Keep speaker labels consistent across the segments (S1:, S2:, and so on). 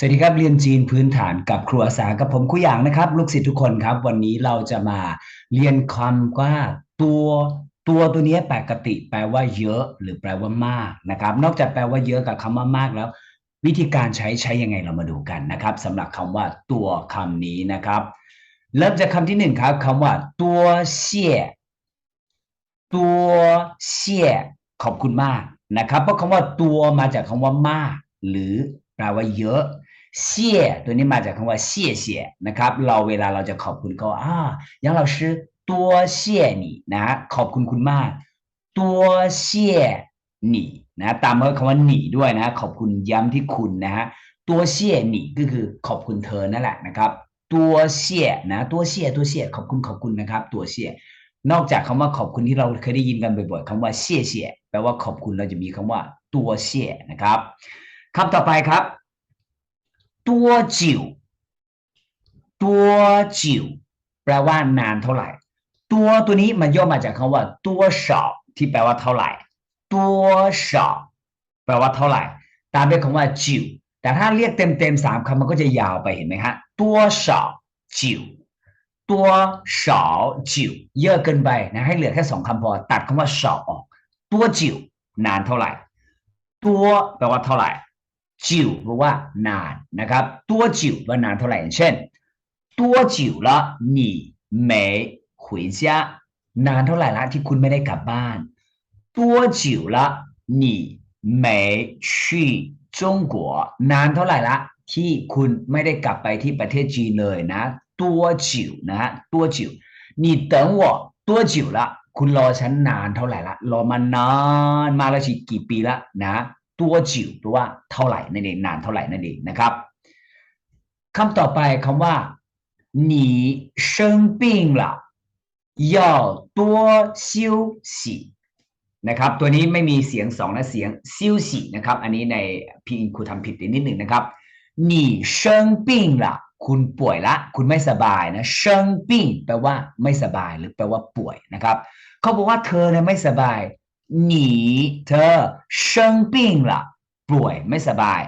S1: สวัสดีครับเรียนจีนพื้นฐานกับครูอาสากับผมครูหยางนะครับ ลูกศิษย์ทุกคนครับ วันนี้เราจะมาเรียนคำว่าตัวตัวตัวนี้ปกติ แปลว่าเยอะ หรือแปลว่ามากนะครับ นอกจากแปลว่าเยอะกับคำว่ามากแล้ว วิธีการใช้ใช้ยังไงเรามาดูกันนะครับสำหรับคำว่าตัวคำนี้นะครับ เริ่มจากคำที่หนึ่งครับคำว่า ตัวเสี่ยตัวเสี่ยขอบคุณมากนะครับเพราะคำว่าตัวมาจากคำว่ามาก หรือแปลว่าเยอะ เสียตัวนี้มาจากคำว่าเสียเสียนะครับ เราเวลาเราจะขอบคุณเขาอ่ายังเราชื่อตัวเสียนี่นะขอบคุณคุณมาก ตัวเสียนี่นะตามด้วยคำว่าหนีด้วยนะ ขอบคุณย้ำที่คุณนะฮะตัวเสียหนีก็คือขอบคุณเธอนั่นแหละนะครับ ตัวเสียนะ ตัวเสียตัวเสียขอบคุณขอบคุณนะครับ ตัวเสียนอกจากคำว่าขอบคุณที่เราเคยได้ยินกันบ่อยๆคำว่าเสียเสียแปลว่าขอบคุณเราจะมีคำว่าตัวเสียนะครับคำต่อไปครับ 多久多久แปลว่านานเท่าไหร่ ตัวตัวนี้มันย่อมาจากคาว่า多少ที่แปลว่าเท่าไหร่多少แปลว่าเท่าไหร่ ตามด้วยคำว่า久แต่ถ้าเรียกเต็มเต็มสามคำมันก็จะยาวไปเห็นไหมฮะตัวสอบจิ๋วตัเยอะเกินไปนะให้เหลือแค่สองคำพอตัดคำว่า少ออก多久นานเท่าไหร่多แปลว่าเท่าไหร่ จิ๋วแปลว่านานนะครับ ตัวจิ๋วว่านานเท่าไหร่เช่นตัวจิ๋วละ你没回家นานเท่าไหร่ละที่คุณไม่ได้กลับบ้านตัวจิ๋วละ你没去中国นานเท่าไหร่ละที่คุณไม่ได้กลับไปที่ประเทศจีนเลยนะ ตัวจิ๋วนะตัวจิ๋ว你等我多久了คุณรอฉันนานเท่าไหร่ละรอมานานมาแล้วสิกี่ปีละนะ ตัวจิ๋วแปลว่าเท่าไหร่นั่นเองนานเท่าไหร่นั่นเองนะครับคำต่อไปคำว่า你生病了要多休息นะครับตัวนี้ไม่มีเสียงสองและเสียงซิวสีนะครับ อันนี้ในพิงครูทำผิดนิดหนึ่งนะครับ你生病了คุณป่วยละ คุณไม่สบายนะ生病แปลว่าไม่สบายหรือแปลว่าป่วยนะครับเขาบอกว่าเธอเนี่ยไม่สบาย 你เธอ生病了ป่วยไม่สบาย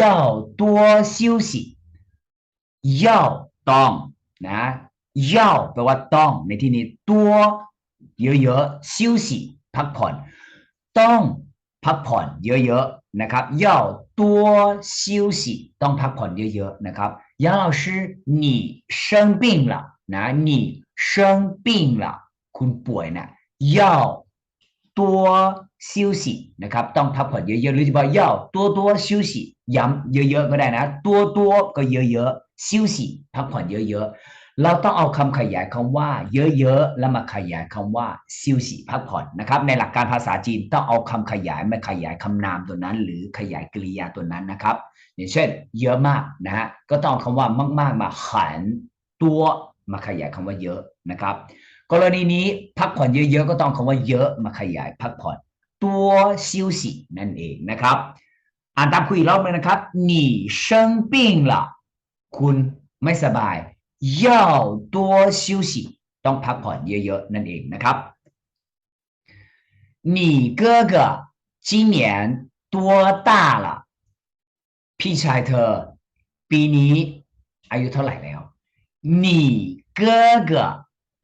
S1: 要多休息要ต้องนะ要แปลว่าต้องในที่นี้ตัวเยอะๆ休息พักผ่อนต้องพักผ่อนเยอะๆนะครับ要多休息ต้องพักผ่อนเยอะๆนะครับ杨老师你生病了นะ你生病了คุณป่วยนะ要 ตัว休息นะครับ ต้องพักผ่อนเยอะๆหรือจะบอก要多多休息ย้ำเยอะๆก็ได้นะตัวตัวก็เยอะๆ休息พักผ่อนเยอะๆเราต้องเอาคำขยายคำว่า เยอะๆแล้วมาขยายคำว่า休息พักผ่อนนะครับ ในหลักการภาษาจีนต้องเอาคำขยายมาขยายคำนามตัวนั้น หรือขยายกริยาตัวนั้นนะครับ อย่างเช่น เยอะมากนะฮะก็ต้องเอาคำว่ามากๆมาหันตัวมาขยายคำว่าเยอะนะครับ กรณีนี้พักผ่อนเยอะๆก็ต้องคำว่าเยอะมาขยายพักผ่อนตัวซิวสีนั่นเองนะครับ อ่านตามคุยอีกรอบนึงนะครับ你生病了คุณไม่สบาย要多休息ต้องพักผ่อนเยอะๆนั่นเองนะครับ你哥哥今年多大了พี่ชายเธอ ปีนี้อายุเท่าไหร่แล้ว你哥哥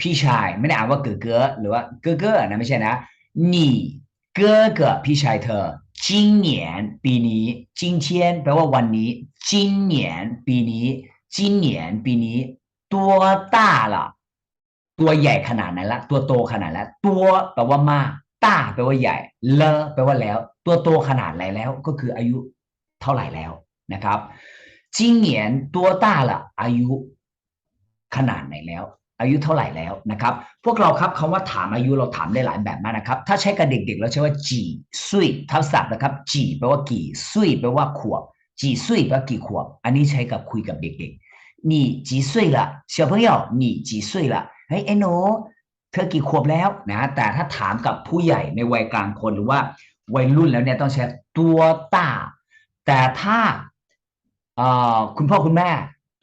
S1: พี่ชายไม่ได้อ่านว่าเก๋อเก๋อหรือว่าเก๋อเก๋อนะไม่ใช่นะ你哥哥พี่ชายเธอ今年ปีนี้今天แปลว่าวันนี้今年ปีนี้今年ปีนี้ตัว大了ตัวใหญ่ขนาดไหนละตัวโตขนาดแล้วตัวแปลว่ามากต้าแปลว่าใหญ่เลอแปลว่าแล้ว ตัวโตขนาดไหนแล้ว ก็คืออายุเท่าไหร่แล้วนะครับ今年多大了อายุขนาดไหนแล้ว อายุเท่าไหร่แล้วนะครับ พวกเราครับคำว่าถามอายุเราถามได้หลายแบบมากนะครับ ถ้าใช้กับเด็กๆเราใช้ว่าจีซุยทับศัพท์นะครับจีแปลว่ากี่ซุยแปลว่าขวบจีซุยแปลว่ากี่ขวบ อันนี้ใช้กับคุยกับเด็กๆ你几岁了小朋友你几岁了เฮ้ยไอ้หนูเธอกี่ขวบแล้วนะแต่ถ้าถามกับผู้ใหญ่ในวัยกลางคนหรือว่าวัยรุ่นแล้วเนี่ยต้องใช้ตัวต้าแต่ถ้าคุณพ่อคุณแม่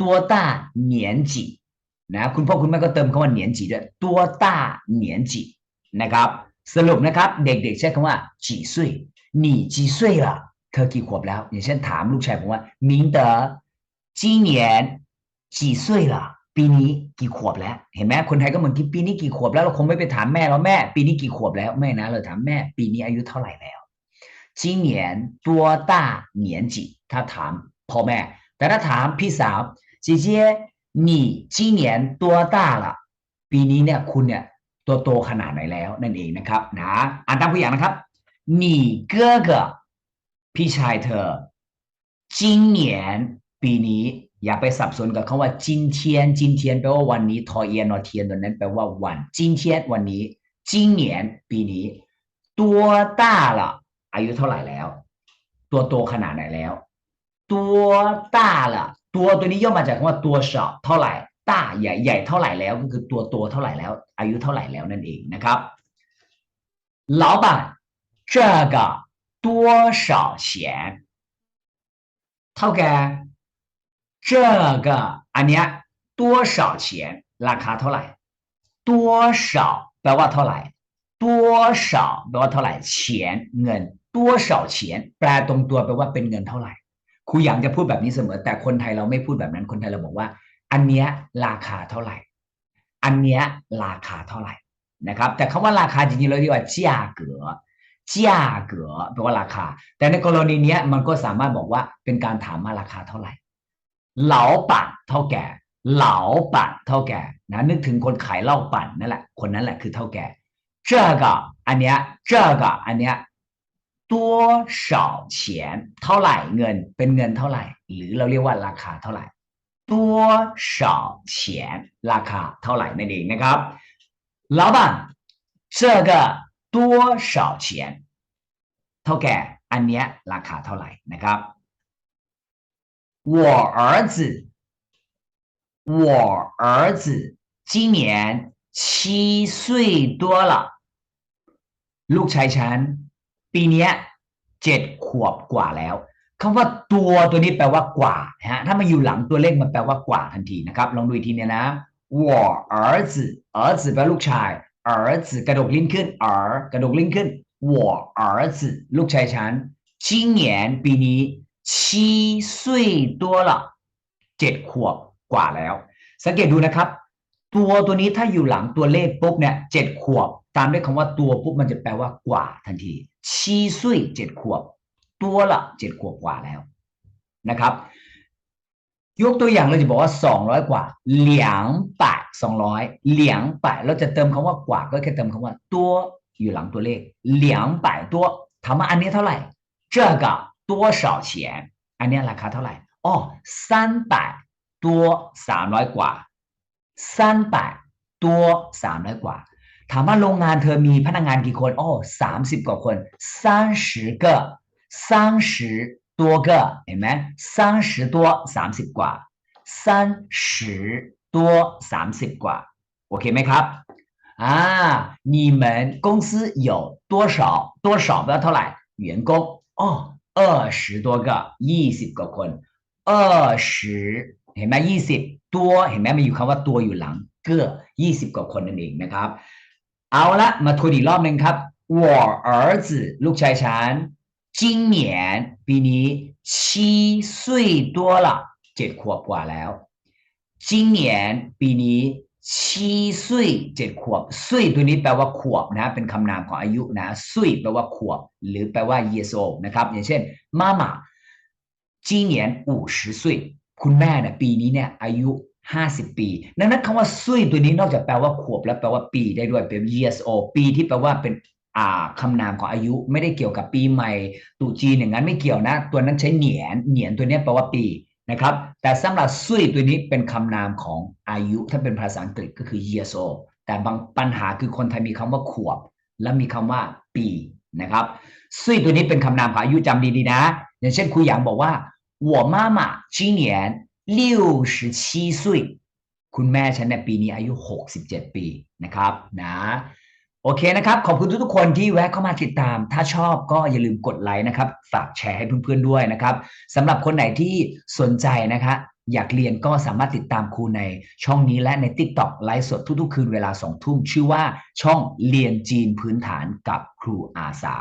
S1: ตัวต้าเหนียนจี นะคุณพ่อคุณแม่ก็เติมคำว่าเหนียนจีด้วยตัวต้าเหนียนจีนะครับ สรุปนะครับ เด็กๆใช้คำว่าจีซุยหนีจีซุยละเธอกี่ขวบแล้ว อย่างเช่นถามลูกชายผมว่ามิงเต๋อจีเหนียปีนี้กี่ขวบแล้ว เห็นไหมคนไทยก็เหมือนที่ปีนี้กี่ขวบแล้วเราคงไม่ไปถามแม่เราแม่ ปีนี้กี่ขวบแล้วแม่นะเราถามแม่ ปีนี้อายุเท่าไหร่แล้ว今年เหนีตัวต้าเนียนจีถ้าถามพ่อแม่ แต่ถ้าถามพี่สาวจีเจีย 你今年多大了ปีนี้เนี่ยคุณเนี่ยตัวโตขนาดไหนแล้ว นั่นเองนะครับนะอ่านตามตัวอย่างนะครับ你哥哥พี่ชายเธอ今年ปีนี้ อย่าไปสับสนกับคำว่าจินเทียนจินเทียนแปลว่าวันนี้ทอเอียนอเทียนตัวนั้นแปลว่าวันจินเทียนวันนี้จินเหนียนปีนี้ ตัวต้าละอายุเท่าไหร่แล้ว ตัวโตขนาดไหนแล้ว ตัวต้าละ ตัวตัวนี้ย่อมาจากคำว่าตัวเฉาเท่าไหร่ต้าใหญ่ใหญ่เท่าไหร่แล้วก็คือตัวโตเท่าไหร่แล้ว อายุเท่าไหร่แล้วนั่นเองนะครับ老板这个多少钱เท่าแก่这个อันเนี้ย多少钱ราคาเท่าไหร่多少แปลว่าเท่าไหร่多少แปลว่าเท่าไหร่钱เงิน多少钱แปลตรงตัวแปลว่าเป็นเงินเท่าไหร่ ครูหยางจะพูดแบบนี้เสมอ แต่คนไทยเราไม่พูดแบบนั้นคนไทยเราบอกว่า อันเนี้ยราคาเท่าไหร่ อันเนี้ยราคาเท่าไหร่นะครับ แต่คำว่าราคาจริงๆเราเรียกว่า价格价格แปลว่าราคา แต่ในกรณีเนี้ยมันก็สามารถบอกว่าเป็นการถามมาราคาเท่าไหร่ เหลาปั่นเท่าแก่ เหลาปั่นเท่าแก่นะนึกถึงคนขายเหล้าปั่นนั่นแหละ คนนั้นแหละคือเท่าแก่这个อันเนี้ย这个อันเนี้ย 多少钱เท่าไหร่เงินเป็นเงินเท่าไหร่ หรือเราเรียกว่าราคาเท่าไหร่多少钱ราคาเท่าไหร่นั่นเองนะครับ老板这个多少钱เท่าแก่อันเนี้ยราคาเท่าไหร่นะครับ我儿子，我儿子今年七岁多了ลูกชายฉัน ปีเนี้ยเจ็ดขวบกว่าแล้วคำว่าตัวตัวนี้แปลว่ากว่าฮะถ้ามันอยู่หลังตัวเลขมันแปลว่ากว่าทันทีนะครับ ลองดูอีกทีเนี่ยนะ我儿子儿子แปลลูกชาย儿子กระดกลิ้นขึ้น儿กระดกลิ้นขึ้น我儿子ลูกชายฉัน今年ปีนี้七岁多了เจ็ดขวบกว่าแล้ว สังเกตดูนะครับ ตัวตัวนี้ถ้าอยู่หลังตัวเลขปุ๊บเนี่ยเจ็ดขวบ ตามด้วยคำว่าตัวปุ๊บมันจะแปลว่ากว่าทันทีชี้ซุยเจ็ดขวบ ตัวละเจ็ดขวบกว่าแล้วนะครับ ยกตัวอย่างเราจะบอกว่าสองร้อยกว่าเหลียงแปดสองร้อยเหลียงแปดเราจะเติมคำว่ากว่าก็แค่เติมคำว่า ตัวอยู่หลังตัวเลขเหลียงแปดตัวถามว่าอันนี้เท่าไหร่这个多少钱อันนี้ราคาเท่าไหร่อ๋อ三百多สามร้อยกว่า三百多สามร้อยกว่า ถามว่าโรงงานเธอมีพนักงานกี่คนอ๋อสามสิบกว่าคน三十个三十多个เห็นไหม三十多สามสิบกว่า三十多สามสิบกว่า โอเคไหมครับอ่า你们公司有多少多少แปลว่าเท่าไหร่员工อ๋อ二十多个ยี่สิบกว่าคน二十เห็นไหมยี่สิบตัวเห็นไหมมันอยู่คำว่าตัวอยู่หลังเก้อยี่สิบกว่าคนนั่นเองนะครับ เอาละมาทวนอีกรอบหนึ่งครับ我儿子ลูกชายฉัน今年ปีนี้七岁多了เจ็ดขวบกว่าแล้ว今年ปีนี้ชี้ซุยเจ็ดขวบซุยตัวนี้แปลว่าขวบนะเป็นคำนามของอายุนะซุยแปลว่าขวบ หรือแปลว่า years old นะครับ อย่างเช่นมาม่า今年五十岁คุณแม่เนี่ยปีนี้เนี่ยอายุ ห้าสิบปี ดังนั้นคำว่าซุยตัวนี้นอกจากแปลว่าขวบแล้วแปลว่าปีได้ด้วยเป็น years old ปีที่แปลว่าเป็นอ่าคำนามของอายุไม่ได้เกี่ยวกับปีใหม่ตุจีนอย่างนั้นไม่เกี่ยวนะ ตัวนั้นใช้เหนียนเหนียนตัวนี้แปลว่าปีนะครับ แต่สำหรับซุยตัวนี้เป็นคำนามของอายุ ถ้าเป็นภาษาอังกฤษก็คือ years old แต่บางปัญหาคือคนไทยมีคำว่าขวบ และมีคำว่าปีนะครับซุยตัวนี้เป็นคำนามของอายุจำดีๆนะ อย่างเช่นคุยหยางบอกว่าหัวมาหมาชี้เหนียน 六十七岁คุณแม่ฉันในปีนี้อายุ 67 ปีนะครับนะโอเคนะครับ ขอบคุณทุกๆคนที่แวะเข้ามาติดตาม ถ้าชอบก็อย่าลืมกดไลค์นะครับ ฝากแชร์ให้เพื่อนๆด้วยนะครับสำหรับคนไหนที่สนใจนะคะอยากเรียนก็สามารถติดตามครูในช่องนี้และใน TikTok ไลฟ์สดทุกๆ คืนเวลา2ทุ่มชื่อว่าช่องเรียนจีนพื้นฐานกับครูอาสา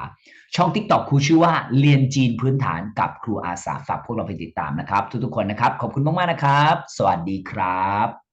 S1: ช่อง TikTok ครูชื่อว่าเรียนจีนพื้นฐานกับครูอาสาฝากพวกเราไปติดตามนะครับ ทุกๆคนนะครับ ขอบคุณมากๆนะครับ สวัสดีครับ